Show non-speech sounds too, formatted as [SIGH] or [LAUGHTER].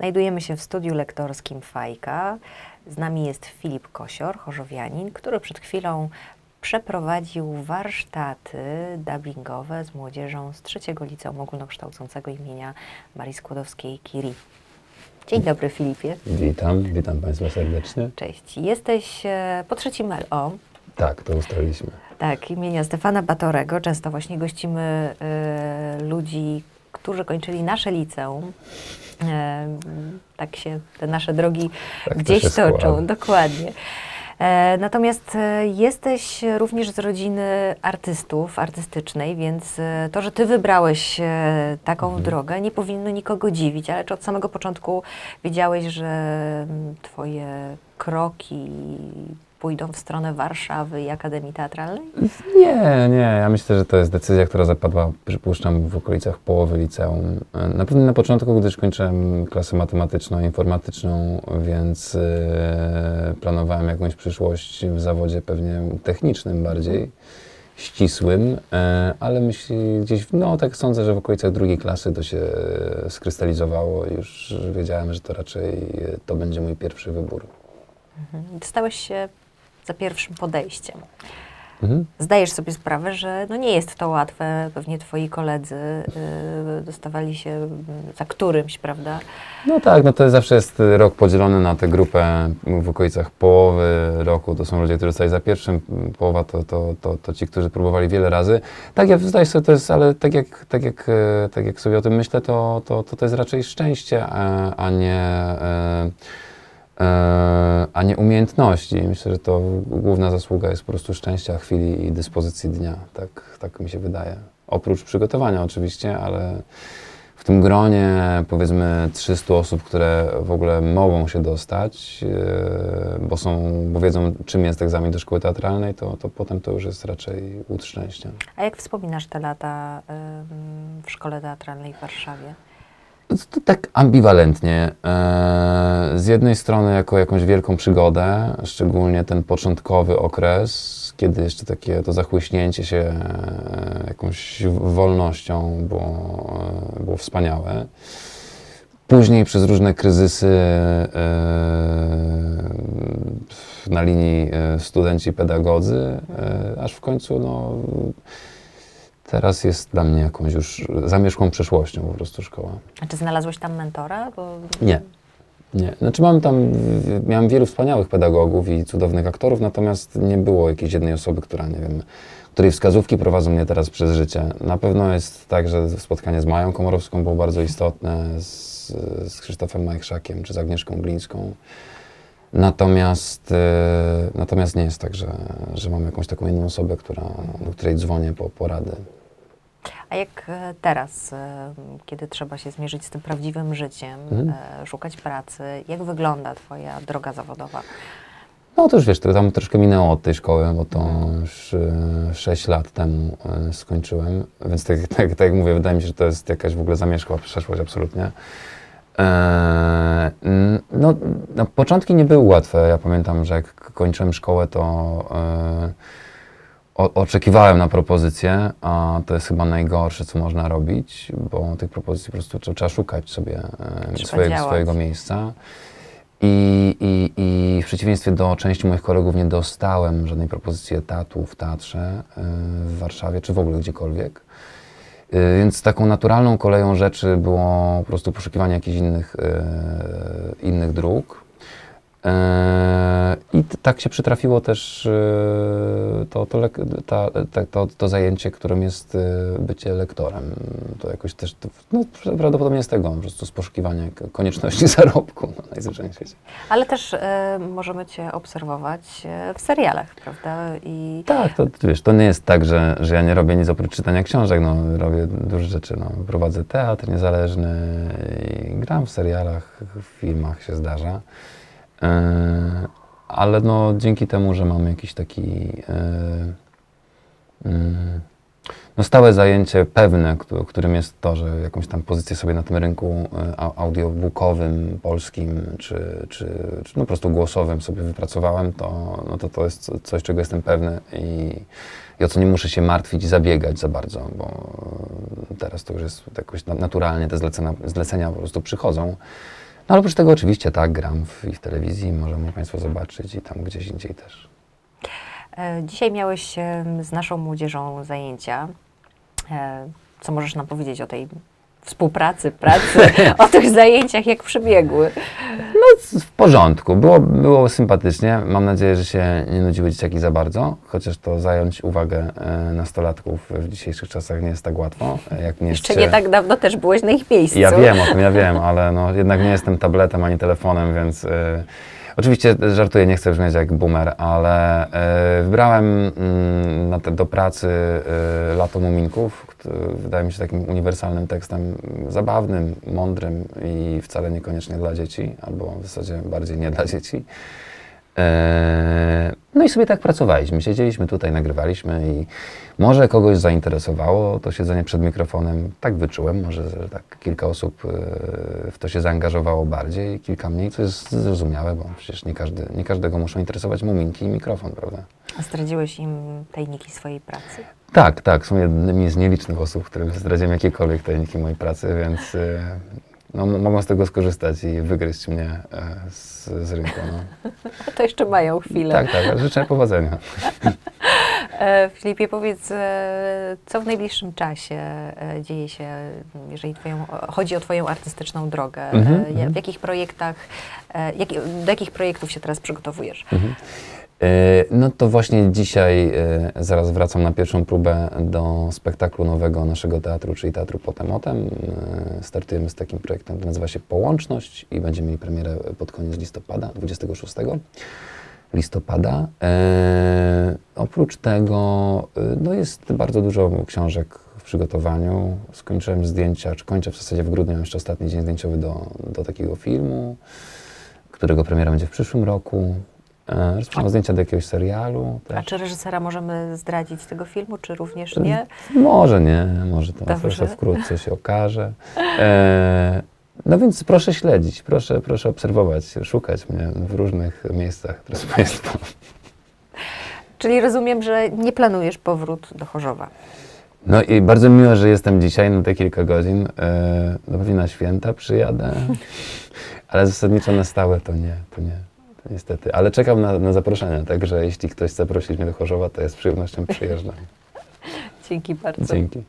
Znajdujemy się w studiu lektorskim Fajka. Z nami jest Filip Kosior, chorzowianin, który przed chwilą przeprowadził warsztaty dubbingowe z młodzieżą z trzeciego liceum ogólnokształcącego imienia Marii Skłodowskiej-Curie. Dzień dobry Filipie. Witam, witam Państwa serdecznie. Cześć. Jesteś e, po trzecim LO. Tak, to ustaliliśmy. Tak, imienia Stefana Batorego. Często właśnie gościmy e, ludzi, którzy kończyli nasze liceum. E, tak się te nasze drogi Tak to gdzieś się toczą, składa. dokładnie. E, natomiast e, jesteś również z rodziny artystów, artystycznej, więc e, to, że ty wybrałeś e, taką Mhm. drogę, nie powinno nikogo dziwić, ale czy od samego początku wiedziałeś, że mm, twoje kroki pójdą w stronę Warszawy i Akademii Teatralnej? Nie, nie, ja myślę, że to jest decyzja, która zapadła, przypuszczam, w okolicach połowy liceum. E, Na pewno na początku, gdyż kończyłem klasę matematyczną, informatyczną, więc e, planowałem jakąś przyszłość w zawodzie pewnie technicznym bardziej, ścisłym, e, ale myśli gdzieś, no tak sądzę, że w okolicach drugiej klasy to się skrystalizowało i już wiedziałem, że to raczej e, to będzie mój pierwszy wybór. Stałeś się za pierwszym podejściem. Mhm. Zdajesz sobie sprawę, że no nie jest to łatwe. Pewnie twoi koledzy y, dostawali się mm, za którymś, prawda? No tak, no to zawsze jest y, rok podzielony na tę grupę w okolicach połowy roku. To są ludzie, którzy zostali za pierwszym, m, połowa to, to, to, to ci, którzy próbowali wiele razy. Tak, ja zdaję sobie, to jest, ale tak jak, tak jak, e, tak jak sobie o tym myślę, to, to, to, to jest raczej szczęście, a, a nie. E, e, a nie umiejętności. Myślę, że to główna zasługa jest po prostu szczęścia chwili i dyspozycji dnia. Tak, tak mi się wydaje. Oprócz przygotowania oczywiście, ale w tym gronie powiedzmy 300 osób, które w ogóle mogą się dostać, e, bo, są, bo wiedzą czym jest egzamin do szkoły teatralnej, to, to potem to już jest raczej łód szczęścia. A jak wspominasz te lata w szkole teatralnej w Warszawie? To, tak ambiwalentnie. E, z jednej strony jako jakąś wielką przygodę, szczególnie ten początkowy okres, kiedy jeszcze takie to zachłyśnięcie się e, jakąś wolnością było, e, było wspaniałe. Później przez różne kryzysy na linii studenci-pedagodzy, aż w końcu no, teraz jest dla mnie jakąś już zamieszkłą przeszłością po prostu szkoła. A czy znalazłeś tam mentora? Bo Nie. Nie. Znaczy mam tam, miałem wielu wspaniałych pedagogów i cudownych aktorów, natomiast nie było jakiejś jednej osoby, która, nie wiem, której wskazówki prowadzą mnie teraz przez życie. Na pewno jest tak, że spotkanie z Mają Komorowską było bardzo istotne, z, z Krzysztofem Majchrzakiem czy z Agnieszką Glińską. Natomiast, e, natomiast nie jest tak, że, że mam jakąś taką inną osobę, która, do której dzwonię po porady. A jak e, teraz, e, kiedy trzeba się zmierzyć z tym prawdziwym życiem, Mhm. e, szukać pracy, jak wygląda twoja droga zawodowa? No to już wiesz, to tam troszkę minęło od tej szkoły, bo to już e, 6 lat temu skończyłem, więc tak, [LAUGHS] tak, tak jak mówię, wydaje mi się, że to jest jakaś w ogóle zamierzchła przeszłość absolutnie. No, no, początki nie były łatwe. Ja pamiętam, że jak kończyłem szkołę, to o, oczekiwałem na propozycję, a to jest chyba najgorsze, co można robić, bo tych propozycji po prostu trzeba, trzeba szukać sobie e, Trzeba swojego, działać. swojego miejsca. I, i, I w przeciwieństwie do części moich kolegów nie dostałem żadnej propozycji etatu w teatrze e, w Warszawie, czy w ogóle gdziekolwiek. E, Więc taką naturalną koleją rzeczy było po prostu poszukiwanie jakichś innych, innych dróg. E, I tak się przytrafiło też e, to, to, ta, to, to zajęcie, którym jest e, bycie lektorem. To jakoś też, no, prawdopodobnie z tego, po prostu z poszukiwania konieczności [LAUGHS] zarobku no, najzwyczajniej świecie. Ale też e, możemy cię obserwować w serialach, prawda? I Tak, to wiesz, to nie jest tak, że, że ja nie robię nic oprócz czytania książek, no, robię duże rzeczy, no, prowadzę teatr niezależny i gram w serialach, w filmach się zdarza. E, ale no, dzięki temu, że mam jakiś taki e, mm, no, stałe zajęcie pewne, któ- którym jest to, że jakąś tam pozycję sobie na tym rynku e, au- audiobookowym, polskim, czy, czy, czy no, po prostu głosowym sobie wypracowałem, to, no, to to jest co- coś, czego jestem pewny i, i o co nie muszę się martwić i zabiegać za bardzo, bo teraz to już jest jakoś na- naturalnie te zlecenia, zlecenia po prostu przychodzą. No ale oprócz tego oczywiście tak, gram w, i w telewizji, możemy Państwo zobaczyć i tam gdzieś indziej też. E, Dzisiaj miałeś e, z naszą młodzieżą zajęcia. E, Co możesz nam powiedzieć o tej współpracy, pracy, [LAUGHS] o tych zajęciach, jak przebiegły? W porządku, było, było sympatycznie. Mam nadzieję, że się nie nudziły dzieciaki za bardzo, chociaż to zająć uwagę e, nastolatków w dzisiejszych czasach nie jest tak łatwo. e, Jak nie jest Jeszcze się- nie tak dawno też byłeś na ich miejscu. Ja wiem o tym, ja wiem, ale no, jednak nie jestem tabletem ani telefonem, więc e, oczywiście żartuję, nie chcę brzmieć jak boomer, ale e, wybrałem te, do pracy e, Lato Muminków, który wydaje mi się takim uniwersalnym tekstem, zabawnym, mądrym i wcale niekoniecznie dla dzieci, albo w zasadzie bardziej nie dla dzieci. E, No i sobie tak pracowaliśmy. Siedzieliśmy tutaj, nagrywaliśmy i może kogoś zainteresowało to siedzenie przed mikrofonem. Tak wyczułem, może że tak kilka osób e, w to się zaangażowało bardziej, kilka mniej, co jest zrozumiałe, bo przecież nie, każdy, nie każdego muszą interesować muminki i mikrofon, prawda? A Zdradziłeś im tajniki swojej pracy? Tak, tak, są jednymi z nielicznych osób, którym zdradziłem jakiekolwiek tajniki mojej pracy, więc e, no, mogą z tego skorzystać i wygryźć mnie e, z, z rynku. No. [LAUGHS] To jeszcze mają chwilę. Tak, tak, życzę powodzenia. [LAUGHS] E, Filipie, powiedz, e, co w najbliższym czasie dzieje się, jeżeli twoją, chodzi o Twoją artystyczną drogę? Ja- mhm. W jakich projektach, jak, do jakich projektów się teraz przygotowujesz? Mhm. E, No to właśnie dzisiaj e, zaraz wracam na pierwszą próbę do spektaklu nowego naszego teatru, czyli Teatru Potem Otem. E, Startujemy z takim projektem, który nazywa się Połączność i będziemy mieli premierę pod koniec listopada, 26 listopada. E, oprócz tego e, no jest bardzo dużo książek w przygotowaniu. Skończyłem zdjęcia, czy kończę w zasadzie w grudniu, mam jeszcze ostatni dzień zdjęciowy do, do takiego filmu, którego premiera będzie w przyszłym roku. E, Rozpoczynam zdjęcia do jakiegoś serialu. A Też. czy reżysera możemy zdradzić tego filmu, czy również nie? Może nie, może to proszę wkrótce się okaże. E, no więc proszę śledzić, proszę, proszę obserwować, szukać mnie w różnych miejscach, drodzy Państwo. Czyli rozumiem, że nie planujesz powrót do Chorzowa. No i bardzo miło, że jestem dzisiaj na te kilka godzin. E, no pewnie na święta przyjadę, [LAUGHS] ale zasadniczo na stałe to nie, to nie. Niestety, ale czekam na, na zaproszenia, także jeśli ktoś chce prosić mnie do Chorzowa, to ja z przyjemnością przyjeżdżam. [LAUGHS] Dzięki bardzo. Dzięki.